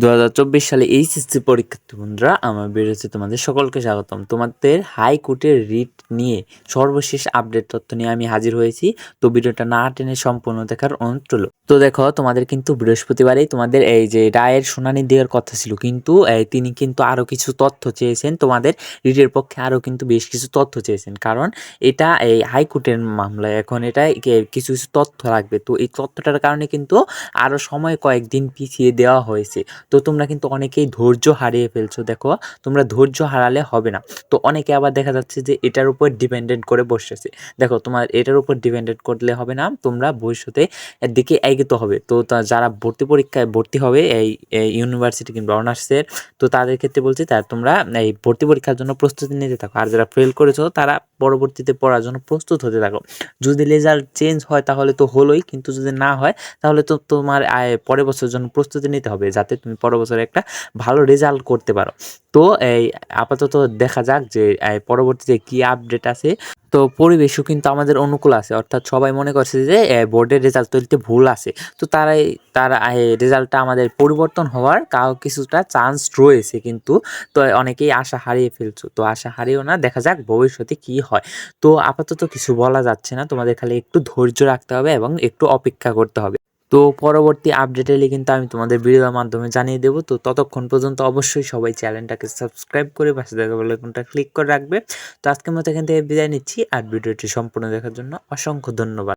দু হাজার চব্বিশ সালে এইচএসসি পরীক্ষার্থী বন্ধুরা, আমার বেরোচ্ছে তোমাদের সকলকে স্বাগতম। তোমাদের হাইকোর্টের রিট নিয়ে সর্বশেষ আপডেট তথ্য নিয়ে আমি হাজির হয়েছি। তো ভিডিওটা না টেনে সম্পূর্ণ দেখার অনুরোধ রইল। তো দেখো, তোমাদের কিন্তু বৃহস্পতিবারেই তোমাদের এই যে রায়ের শুনানি দেওয়ার কথা ছিল, কিন্তু তিনি কিন্তু আরও কিছু তথ্য চেয়েছেন। তোমাদের রিটের পক্ষে আরও কিন্তু বেশ কিছু তথ্য চেয়েছেন, কারণ এটা এই হাইকোর্টের মামলা এখন এটা কিছু কিছু তথ্য লাগবে। তো এই তথ্যটার কারণে কিন্তু আরও সময় কয়েকদিন পিছিয়ে দেওয়া হয়েছে। তো তোমরা কিন্তু অনেকেই ধৈর্য হারিয়ে ফেলছো, দেখো, তোমরা ধৈর্য হারালে হবে না। তো অনেকে আবার দেখা যাচ্ছে যে এটার উপর ডিপেন্ডেন্ট করে বসেছে দেখো, তোমার এটার উপর ডিপেন্ডেন্ট করলে হবে না, তোমরা ভবিষ্যতে এর দিকে এগোতে হবে। তো যারা ভর্তি পরীক্ষায় ভর্তি হবে, এই ইউনিভার্সিটি কিংবা অনার্সের তো তাদের ক্ষেত্রে বলছি তার তোমরা এই ভর্তি পরীক্ষার জন্য প্রস্তুতি নিতে থাকো। আর যারা ফেল করেছ, তারা পরবর্তীতে পড়ার জন্য প্রস্তুত হতে থাকো। যদি রেজাল্ট চেঞ্জ হয় তাহলে তো হলোই, কিন্তু যদি না হয় তাহলে তো তোমার পরের বছরের জন্য প্রস্তুতি নিতে হবে, যাতে তুমি পরের বছর একটা ভালো রেজাল্ট করতে পারো। তো এই আপাতত দেখা যাক যে পরবর্তীতে কি আপডেট আছে। তো পরিবেশও কিন্তু আমাদের অনুকূল আছে। অর্থাৎ সবাই মনে করছে যে বোর্ডের রেজাল্ট তৈরিতে ভুল আছে। তো তারাই, তারা রেজাল্টটা আমাদের পরিবর্তন হওয়ার কাউ কিছুটা চান্স রয়েছে কিন্তু। তো অনেকেই আশা হারিয়ে ফেলছো। তো আশা হারিয়েও না, দেখা যাক ভবিষ্যতে কি হয়। তো আপাতত কিছু বলা যাচ্ছে না। তোমাদের খালি একটু ধৈর্য রাখতে হবে এবং একটু অপেক্ষা করতে হবে। তো পরবর্তী আপডেট এলে কিন্তু আমি তোমাদের ভিডিওর মাধ্যমে জানিয়ে দেবো। তো ততক্ষণ পর্যন্ত অবশ্যই সবাই চ্যানেলটাকে সাবস্ক্রাইব করে পাশে দেখা বেলাইকনটা ক্লিক করে রাখবে। তো আজকের মতো এখান থেকে বিদায় নিচ্ছি, আর ভিডিওটি সম্পূর্ণ দেখার জন্য অসংখ্য ধন্যবাদ।